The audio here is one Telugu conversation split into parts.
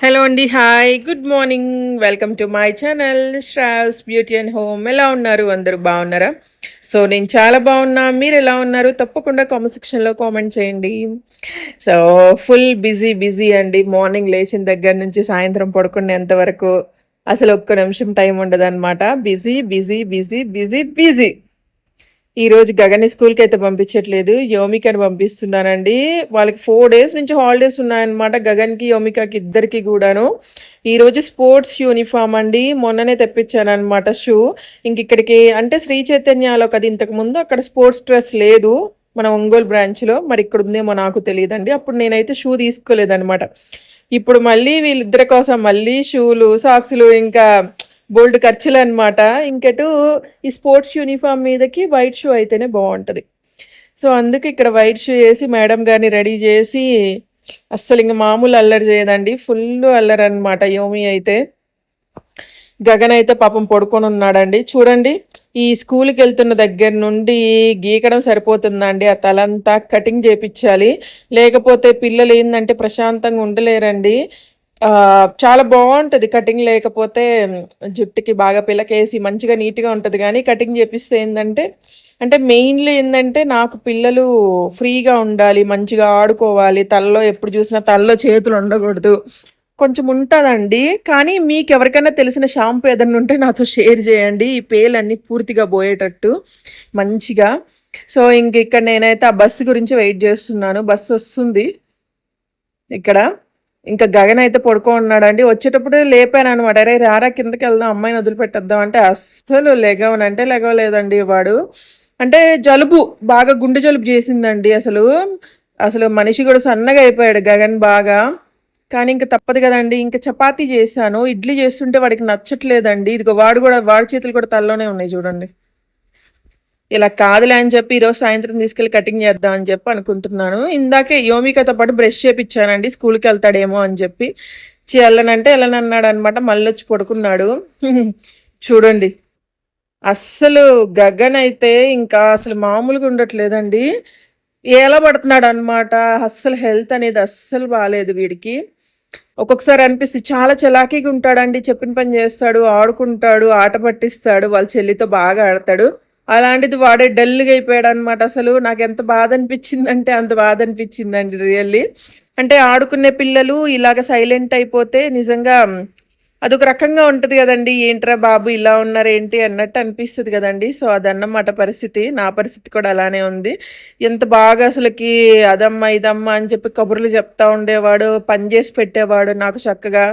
హలో అండి hi good morning welcome to my channel Sravs beauty and home ఎలా ఉన్నారు? అందరూ బాగున్నారా? సో నేను చాలా బాగున్నా. మీరు ఎలా ఉన్నారు? తప్పకుండా కామెంట్ సెక్షన్లో కామెంట్ చేయండి. సో ఫుల్ బిజీ బిజీ అండి. మార్నింగ్ లేచిన దగ్గర నుంచి సాయంత్రం పడుకునేంత వరకు అసలు ఒక్క నిమిషం టైం ఉండదు అనమాట busy busy busy busy busy ఈరోజు గగని స్కూల్కి అయితే పంపించట్లేదు. యోమికని పంపిస్తున్నానండి. వాళ్ళకి ఫోర్ డేస్ నుంచి హాలిడేస్ ఉన్నాయన్నమాట గగన్కి యోమికకి ఇద్దరికి కూడాను. ఈరోజు స్పోర్ట్స్ యూనిఫామ్ అండి. మొన్ననే తెప్పించాను అనమాట షూ. ఇంక ఇక్కడికి అంటే శ్రీ చైతన్యాలో కదా ఇంతకు ముందు అక్కడ స్పోర్ట్స్ డ్రెస్ లేదు. మన ఒంగోలు బ్రాంచ్లో మరి ఇక్కడ ఉందేమో నాకు తెలియదండి. అప్పుడు నేనైతే షూ తీసుకోలేదనమాట ఇప్పుడు మళ్ళీ వీళ్ళిద్దరి కోసం మళ్ళీ షూలు సాక్స్లు ఇంకా బోల్డ్ ఖర్చులు అనమాట ఇంకటు ఈ స్పోర్ట్స్ యూనిఫామ్ మీదకి వైట్ షూ అయితేనే బాగుంటుంది సో అందుకే ఇక్కడ వైట్ షూ వేసి మేడం గారిని రెడీ చేసి అస్సలు ఇంక మామూలు అల్లరి చేయదండి. ఫుల్ అల్లరి అనమాట యోమి అయితే. గగన్ అయితే పాపం పడుకొని ఉన్నాడండి చూడండి ఈ స్కూల్కి వెళ్తున్న దగ్గర నుండి గీకడం సరిపోతుందండి. ఆ తలంతా కటింగ్ చేపించాలి లేకపోతే పిల్లలు ఏంటంటే ప్రశాంతంగా ఉండలేరండి. చాలా బాగుంటుంది కటింగ్ లేకపోతే జుట్టుకి బాగా పిల్లకేసి మంచిగా నీట్గా ఉంటుంది. కానీ కటింగ్ చేపిస్తే ఏంటంటే అంటే మెయిన్లీ ఏంటంటే నాకు పిల్లలు ఫ్రీగా ఉండాలి మంచిగా ఆడుకోవాలి తలలో ఎప్పుడు చూసినా తలలో చేతులు ఉండకూడదు. కొంచెం ఉంటుందండి. కానీ మీకు ఎవరికైనా తెలిసిన షాంపూ ఏదన్నా ఉంటే నాతో షేర్ చేయండి. ఈ పేలన్నీ పూర్తిగా పోయేటట్టు మంచిగా. సో ఇంక ఇక్కడ నేనైతే ఆ బస్సు గురించి వెయిట్ చేస్తున్నాను. బస్సు వస్తుంది. ఇక్కడ. ఇంకా గగన్ అయితే పడుకో ఉన్నాడండి వచ్చేటప్పుడు లేపాను అనమాట అరే రారా కిందకి వెళ్దాం అమ్మాయిని వదిలిపెట్టేద్దాం అంటే అస్సలు లెగవనంటే లెగవలేదండి వాడు. అంటే జలుబు బాగా గుండె జలుబు చేసిందండి అసలు. అసలు మనిషి కూడా సన్నగా అయిపోయాడు గగన్ బాగా. కానీ ఇంకా తప్పదు కదండి. ఇంకా చపాతీ చేశాను. ఇడ్లీ చేస్తుంటే వాడికి నచ్చట్లేదండి. ఇదిగో వాడు కూడా వాడి చేతులు కూడా తల్లోనే ఉన్నాయి చూడండి. ఇలా కాదులే అని చెప్పి ఈరోజు సాయంత్రం తీసుకెళ్ళి కటింగ్ చేద్దాం అని చెప్పి అనుకుంటున్నాను. ఇందాకే యోమికతో పాటు బ్రష్ చేపించానండి స్కూల్కి వెళ్తాడేమో అని చెప్పి. వెళ్ళనంటే వెళ్ళనన్నాడు అనమాట మళ్ళీ వచ్చి పడుకున్నాడు. చూడండి. అస్సలు గగన్ అయితే ఇంకా అసలు మామూలుగా ఉండట్లేదండి. ఎలా పడుతున్నాడు అనమాట అస్సలు హెల్త్ అనేది అస్సలు బాగాలేదు వీడికి. ఒక్కొక్కసారి అనిపిస్తుంది చాలా చలాకీగా ఉంటాడండి చెప్పిన పని చేస్తాడు ఆడుకుంటాడు ఆట పట్టిస్తాడు వాళ్ళ చెల్లితో బాగా ఆడతాడు. అలాంటిది వాడే డల్గా అయిపోయాడు అనమాట అసలు నాకు ఎంత బాధ అనిపించిందంటే అంత బాధ అనిపించిందండి రియల్లీ. అంటే ఆడుకునే పిల్లలు ఇలాగ సైలెంట్ అయిపోతే నిజంగా అదొక రకంగా ఉంటుంది కదండి. ఏంట్రా బాబు ఇలా ఉన్నారు ఏంటి అన్నట్టు అనిపిస్తుంది కదండి. సో అదన్నమాట పరిస్థితి. నా పరిస్థితి కూడా అలానే ఉంది. ఎంత బాగా అసలుకి అదమ్మా ఇదమ్మా అని చెప్పి కబుర్లు చెప్తా ఉండేవాడు పని చేసి పెట్టేవాడు నాకు చక్కగా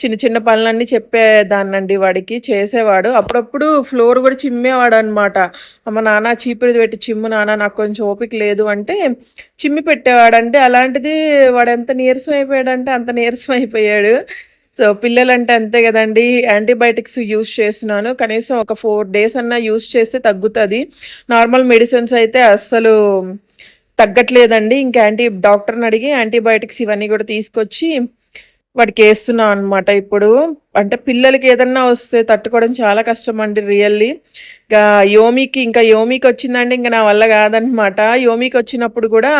చిన్న చిన్న పనులన్నీ చెప్పేదాన్నండి వాడికి చేసేవాడు. అప్పుడప్పుడు ఫ్లోర్ కూడా చిమ్మేవాడు అనమాట అమ్మ నాన్న చీపురు పెట్టి చిమ్ము నాన్న నాకు కొంచెం ఓపిక లేదు అంటే చిమ్మి పెట్టేవాడు అంటే అలాంటిది వాడు ఎంత నీరసం అయిపోయాడంటే అంత నీరసం అయిపోయాడు. సో పిల్లలంటే అంతే కదండి. యాంటీబయాటిక్స్ యూస్ చేస్తున్నాను. కనీసం ఒక ఫోర్ డేస్ అన్నా యూస్ చేస్తే తగ్గుతుంది. నార్మల్ మెడిసిన్స్ అయితే అస్సలు తగ్గట్లేదండి. ఇంకా యాంటీ డాక్టర్ని అడిగి యాంటీబయాటిక్స్ ఇవన్నీ కూడా తీసుకొచ్చి వాడికి వేస్తున్నాం అనమాట ఇప్పుడు. అంటే పిల్లలకి ఏదన్నా వస్తే తట్టుకోవడం చాలా కష్టం అండి రియల్లీ. ఇంకా యోమికి ఇంకా యోమికి వచ్చిందంటే ఇంకా నా వల్ల కాదనమాట యోమికి వచ్చినప్పుడు కూడా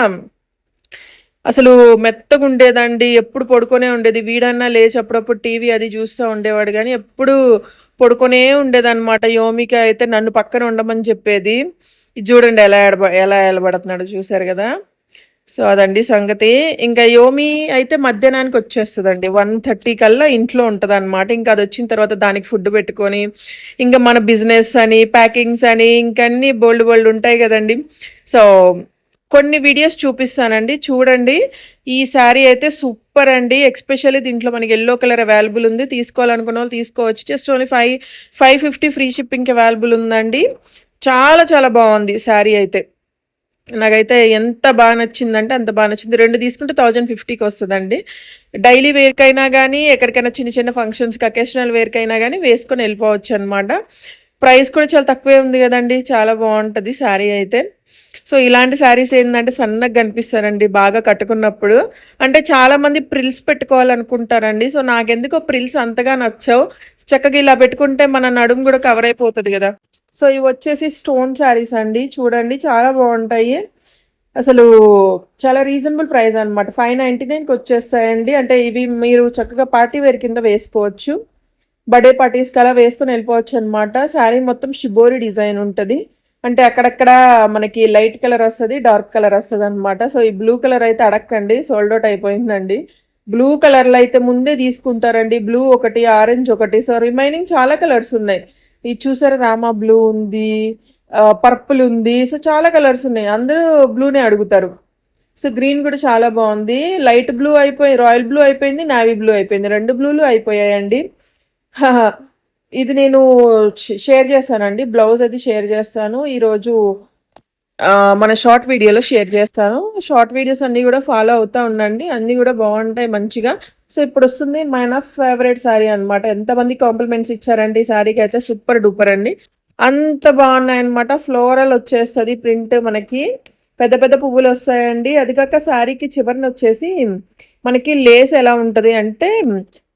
అసలు మెత్తగా ఉండేదండి. ఎప్పుడు పడుకొనే ఉండేది. వీడన్నా లేచి అప్పుడప్పుడు టీవీ అది చూస్తూ ఉండేవాడు. కానీ ఎప్పుడు పడుకొనే ఉండేదన్నమాట. యోమిక అయితే నన్ను పక్కన ఉండమని చెప్పేది. ఇది చూడండి ఎలా ఎడబ ఎలా ఎలబడుతున్నాడు చూశారు కదా? సో అదండి సంగతి. ఇంకా యోమి అయితే మధ్యాహ్నానికి వచ్చేస్తుందండి. వన్ థర్టీ కల్లా ఇంట్లో ఉంటుంది అనమాట ఇంకా అది వచ్చిన తర్వాత దానికి ఫుడ్ పెట్టుకొని ఇంకా మన బిజినెస్ అని ప్యాకింగ్స్ అని ఇంకన్నీ బోల్డ్ బోల్డ్ ఉంటాయి కదండి. సో కొన్ని వీడియోస్ చూపిస్తానండి. చూడండి. ఈ శారీ అయితే సూపర్ అండి. ఎక్స్పెషల్లీ దీంట్లో మనకి ఎల్లో కలర్ అవైలబుల్ ఉంది. తీసుకోవాలనుకున్న వాళ్ళు తీసుకోవచ్చు. Just only five five fifty free షిప్పింగ్కి available ఉందండి. చాలా చాలా బాగుంది శారీ అయితే. నాకైతే ఎంత బాగా నచ్చిందంటే అంత బాగా నచ్చింది. రెండు తీసుకుంటే థౌజండ్ ఫిఫ్టీకి వస్తుందండి. డైలీ వేర్కైనా కానీ ఎక్కడికైనా చిన్న చిన్న ఫంక్షన్స్కి అకేషనల్ వేర్కైనా కానీ వేసుకొని వెళ్ళిపోవచ్చు అనమాట ప్రైస్ కూడా చాలా తక్కువే ఉంది కదండి. చాలా బాగుంటుంది శారీ అయితే. సో ఇలాంటి శారీస్ ఏంటంటే సన్నగా కనిపిస్తారండి బాగా కట్టుకున్నప్పుడు. అంటే చాలామంది ప్రిల్స్ పెట్టుకోవాలనుకుంటారండి. సో నాకెందుకో ప్రిల్స్ అంతగా నచ్చవు. చక్కగా ఇలా పెట్టుకుంటే మన నడుము కూడా కవర్ అయిపోతుంది కదా. సో ఇవి వచ్చేసి స్టోన్ శారీస్ అండి. చూడండి చాలా బాగుంటాయి. అసలు చాలా రీజనబుల్ ప్రైస్ అనమాట ఫైవ్ నైంటీ నైన్కి వచ్చేస్తాయండి. అంటే ఇవి మీరు చక్కగా పార్టీ వేర్ కింద వేసుకోవచ్చు. బర్త్డే పార్టీస్కి అలా వేసుకొని వెళ్ళిపోవచ్చు అనమాట శారీ మొత్తం షిబోరి డిజైన్ ఉంటుంది. అంటే అక్కడక్కడ మనకి లైట్ కలర్ వస్తుంది డార్క్ కలర్ వస్తుంది అనమాట సో ఈ బ్లూ కలర్ అయితే అడక్కండి సోల్డ్ అవుట్ అయిపోయిందండి. బ్లూ కలర్లో అయితే ముందే తీసుకుంటారండి. బ్లూ ఒకటి ఆరెంజ్ ఒకటి. సో రిమైనింగ్ చాలా కలర్స్ ఉన్నాయి. ఇది చూసారా రామా బ్లూ ఉంది పర్పుల్ ఉంది. సో చాలా కలర్స్ ఉన్నాయి. అందరూ బ్లూనే అడుగుతారు. సో గ్రీన్ కూడా చాలా బాగుంది. లైట్ బ్లూ అయిపోయి రాయల్ బ్లూ అయిపోయింది నావీ బ్లూ అయిపోయింది. రెండు బ్లూలు అయిపోయాయండి. ఇది నేను షేర్ చేస్తానండి. బ్లౌజ్ అది షేర్ చేస్తాను. ఈరోజు మన షార్ట్ వీడియోలో షేర్ చేస్తాను. షార్ట్ వీడియోస్ అన్నీ కూడా ఫాలో అవుతూ ఉండండి. అన్నీ కూడా బాగుంటాయి మంచిగా. సో ఇప్పుడు వస్తుంది మన ఫేవరెట్ శారీ అనమాట ఎంతమంది కాంప్లిమెంట్స్ ఇచ్చారండి ఈ శారీకి అయితే. సూపర్ డూపర్ అండి. అంత బాగున్నాయి అనమాట ఫ్లోరల్ వచ్చేస్తుంది ప్రింట్ మనకి. పెద్ద పెద్ద పువ్వులు వస్తాయండి. అది కాక శారీకి చివరిని వచ్చేసి మనకి లేస్ ఎలా ఉంటుంది అంటే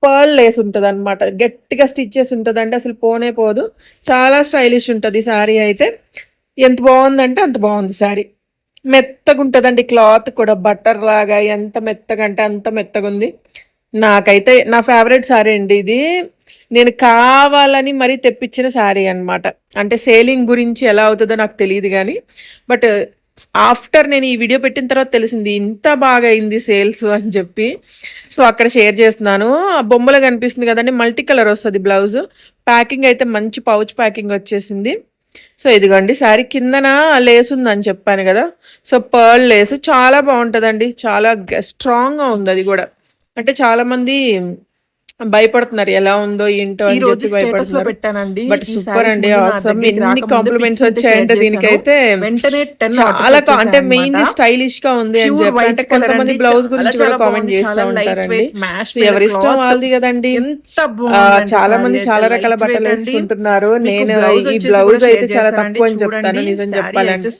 పర్ల్ లేస్ ఉంటుంది అనమాట గట్టిగా స్టిచ్ చేసి ఉంటుంది అంటే అసలు పోనే పోదు. చాలా స్టైలిష్ ఉంటుంది శారీ అయితే. ఎంత బాగుందంటే అంత బాగుంది శారీ మెత్తగా ఉంటుందండి క్లాత్ కూడా. బట్టర్ లాగా ఎంత మెత్తగా అంటే అంత మెత్తగా ఉంది. నాకైతే నా ఫేవరెట్ శారీ అండి ఇది. నేను కావాలని మరీ తెప్పించిన శారీ అన్నమాట. అంటే సేలింగ్ గురించి ఎలా అవుతుందో నాకు తెలియదు కానీ బట్ ఆఫ్టర్ నేను ఈ వీడియో పెట్టిన తర్వాత తెలిసింది ఇంత బాగా అయింది సేల్స్ అని చెప్పి. సో అక్కడ షేర్ చేస్తున్నాను. ఆ బొమ్మలో కనిపిస్తుంది కదండి మల్టీ కలర్ వస్తుంది బ్లౌజ్. ప్యాకింగ్ అయితే మంచి పౌచ్ ప్యాకింగ్ వచ్చేసింది. సో ఇదిగోండి శారీ కిందన లేస్ ఉందని చెప్పాను కదా. So pearl lace. చాలా బాగుంటుందండి. చాలా స్ట్రాంగ్గా ఉంది అది కూడా. అంటే చాలామంది భయపడుతున్నారు. ఎలా ఉందో ఏంటో ఈ అని రోజు స్టేటస్లో పెట్టానండి. బట్ సూపర్ అండి. దగ్గరికి ఎన్ని కాంప్లిమెంట్స్ వచ్చాయంటే దీనికైతే. వెంటనే టెన్ చాలా అంటే మెయిన్ స్టైలిష్గా ఉంది అని చెప్పి. అంటే కొంతమంది బ్లౌజ్ గురించి కూడా కామెంట్ చేస్తూ ఉంటారండి. ఎవరి ఇష్టం వాళ్ళది కదండి. చాలా మంది చాలా రకాల బట్టలు వేసుకుంటున్నారు. నేను ఈ బ్లౌజ్ అయితే చాలా తక్కువ అని చెప్తాను నిజం చెప్పాలంటే.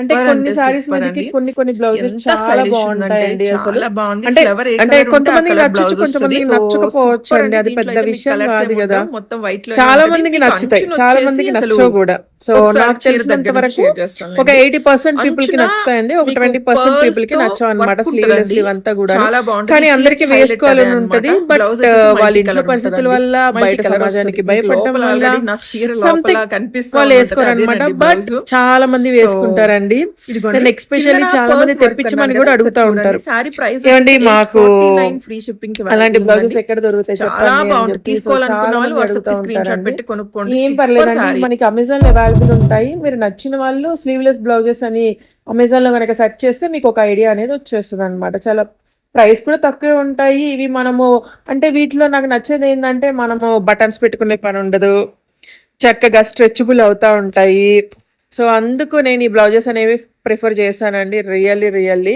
అంటే కొన్ని సారీస్ మీదకి కొన్ని కొన్ని బ్లౌజెస్ చాలా బాగుంటాయండి అసలు. అంటే అంటే కొంతమందికి నచ్చచ్చు కొంతమందికి నచ్చకపోవచ్చు. అండి అది పెద్ద విషయం కాదు కదా. మొత్తం వైట్ చాలా మందికి నచ్చుతాయి. చాలా మందికి నచ్చవు కూడా. సో నాకు తెలిసినంత వరకు ఒక ఎయిటీ పర్సెంట్ పీపుల్కి నచ్చుతాయండి ఒక ట్వంటీ పర్సెంట్ పీపుల్కి నచ్చవు అనమాట స్లీవ్లెస్ స్లీవ్ అంతా కూడా కానీ అందరికి వేసుకోవాలని ఉంటది. బట్ వచ్చేసి వాళ్ళ ఇంట్లో పరిస్థితుల. వల్ల బయట సమాజానికి. భయపడటం వల్ల వాళ్ళు. వేసుకోరు అనమాట బట్. చాలా మంది వేసుకుంటారండి. నేను ఎక్స్పెషల్లీ చాలా మంది తెప్పించమని కూడా అడుగుతా ఉంటారు ఏమండి మాకు 849 ఫ్రీ షిప్పింగ్ అలాంటి బ్లౌజెస్. ఎక్కడ దొరుకుతాయి చాలా బాగుంటుంది తీసుకోవాలనుకున్న వాళ్ళు వాట్సాప్ స్క్రీన్ షాట్ పెట్టి కొనుక్కోండి ఏం పర్లేదండి. మనకి అమెజాన్లో అవైలబుల్ ఉంటాయి. మీరు నచ్చిన వాళ్ళు స్లీవ్లెస్ బ్లౌజెస్ అని అమెజాన్లో కనుక సెర్చ్ చేస్తే మీకు ఒక ఐడియా అనేది వచ్చేస్తుంది అనమాట చాలా ప్రైస్ కూడా తక్కువే ఉంటాయి. ఇవి మనము అంటే వీటిలో నాకు నచ్చేది ఏంటంటే మనము బటన్స్ పెట్టుకునే పని ఉండదు. చక్కగా స్ట్రెచబుల్ అవుతూ ఉంటాయి. సో అందుకు నేను ఈ బ్లౌజెస్ అనేవి ప్రిఫర్ చేశానండి. Really really.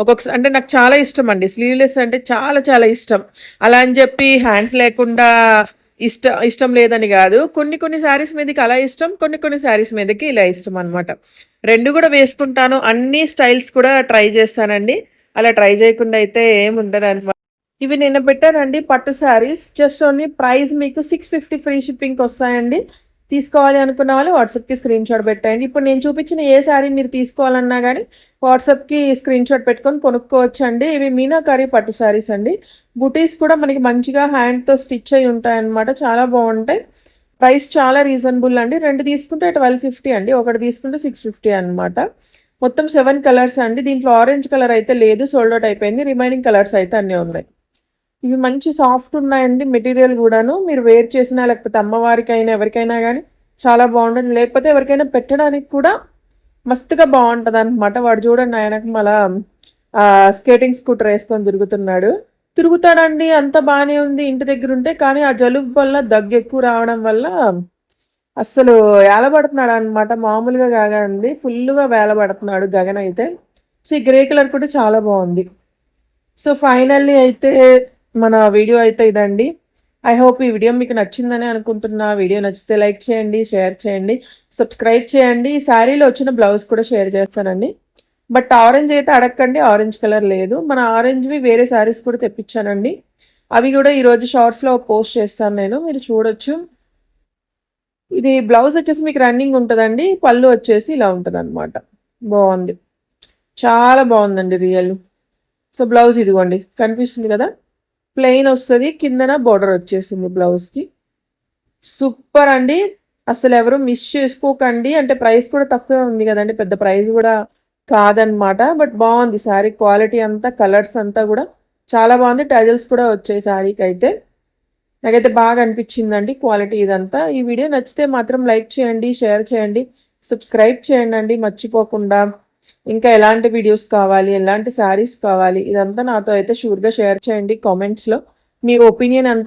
ఒక్కొక్కసారి అంటే నాకు చాలా ఇష్టం అండి. స్లీవ్లెస్ అంటే చాలా చాలా ఇష్టం. అలా అని చెప్పి హ్యాండ్స్ లేకుండా ఇష్ట ఇష్టం లేదని కాదు. కొన్ని కొన్ని శారీస్ మీదకి అలా ఇష్టం కొన్ని కొన్ని శారీస్ మీదకి ఇలా ఇష్టం అనమాట రెండు కూడా వేసుకుంటాను. అన్ని స్టైల్స్ కూడా ట్రై చేస్తానండి. అలా ట్రై చేయకుండా అయితే ఏం అనమాట ఇవి నిన్న పెట్టానండి పట్టు శారీస్. జస్ట్ ఓన్లీ ప్రైస్ మీకు సిక్స్ ఫిఫ్టీ ఫ్రీ షిప్పింగ్కి వస్తాయండి. తీసుకోవాలి అనుకున్న వాళ్ళు వాట్సాప్కి స్క్రీన్ షాట్ పెట్టండి ఇప్పుడు నేను చూపించిన ఏ శారీ మీరు తీసుకోవాలన్నా కానీ వాట్సాప్కి స్క్రీన్ షాట్ పెట్టుకొని కొనుక్కోవచ్చు అండి ఇవి మీనాకారి పట్టు శారీస్ అండి. బుటీస్ కూడా మనకి మంచిగా హ్యాండ్తో స్టిచ్ అయి ఉంటాయన్నమాట. చాలా బాగుంటాయి. ప్రైస్ చాలా రీజనబుల్ అండి. రెండు తీసుకుంటే ట్వెల్వ్ ఫిఫ్టీ అండి. ఒకటి తీసుకుంటే సిక్స్ ఫిఫ్టీ అనమాట మొత్తం సెవెన్ కలర్స్ అండి. దీంట్లో ఆరెంజ్ కలర్ అయితే లేదు. సోల్డ్ అవుట్ అయిపోయింది. రిమైనింగ్ కలర్స్ అయితే అన్నీ ఉన్నాయి. ఇవి మంచి సాఫ్ట్ ఉన్నాయండి మెటీరియల్ కూడాను. మీరు వేర్ చేసినా లేకపోతే అమ్మవారికైనా ఎవరికైనా కానీ చాలా బాగుంటుంది. లేకపోతే ఎవరికైనా పెట్టడానికి కూడా మస్తుగా బాగుంటుంది అనమాట వాడు చూడండి ఆయనకు మళ్ళా స్కేటింగ్ స్కూటర్ వేసుకొని తిరుగుతున్నాడు. తిరుగుతాడండి అంత బాగానే ఉంది ఇంటి దగ్గర ఉంటే కానీ ఆ జలుబు వల్ల దగ్గు ఎక్కువ రావడం వల్ల అస్సలు వేలబడుతున్నాడు అనమాట మామూలుగా కాదండి ఫుల్గా వేలబడుతున్నాడు గగన్ అయితే సో ఈ గ్రే కలర్ కూడా చాలా బాగుంది. సో ఫైనల్లీ అయితే మన వీడియో అయితే ఇదండి. ఐ హోప్ ఈ వీడియో మీకు నచ్చిందని అనుకుంటున్నా. వీడియో నచ్చితే లైక్ చేయండి షేర్ చేయండి సబ్స్క్రైబ్ చేయండి. ఈ శారీలో వచ్చిన బ్లౌజ్ కూడా షేర్ చేస్తానండి. బట్ ఆరెంజ్ అయితే అడగండి ఆరెంజ్ కలర్ లేదు. మన ఆరెంజ్వి వేరే శారీస్ కూడా తెప్పించానండి. అవి కూడా ఈరోజు షార్ట్స్లో పోస్ట్ చేస్తాను నేను. మీరు చూడొచ్చు. ఇది బ్లౌజ్ వచ్చేసి మీకు రన్నింగ్ ఉంటుందండి. పళ్ళు వచ్చేసి ఇలా ఉంటుంది అనమాట బాగుంది. చాలా బాగుందండి రియల్. సో బ్లౌజ్ ఇదిగోండి. కనిపిస్తుంది కదా? ప్లెయిన్ వస్తుంది కిందన బార్డర్ వచ్చేసింది బ్లౌజ్కి. సూపర్ అండి. అసలు ఎవరు మిస్ చేసుకోకండి. అంటే ప్రైస్ కూడా తక్కువే ఉంది కదండి. పెద్ద ప్రైస్ కూడా కాదనమాట. బట్ బాగుంది శారీ. క్వాలిటీ అంతా కలర్స్ అంతా కూడా చాలా బాగుంది. టైజల్స్ కూడా వచ్చాయి శారీకి అయితే నాకైతే బాగా అనిపించిందండి క్వాలిటీ ఇదంతా. ఈ వీడియో నచ్చితే మాత్రం లైక్ చేయండి షేర్ చేయండి సబ్స్క్రైబ్ చేయండి. మర్చిపోకుండా. ఇంకా ఎలాంటి వీడియోస్ కావాలి ఎలాంటి శారీస్ కావాలి ఇదంతా నాతో అయితే షూర్గా షేర్ చేయండి కామెంట్స్లో మీ ఒపీనియన్ అంతా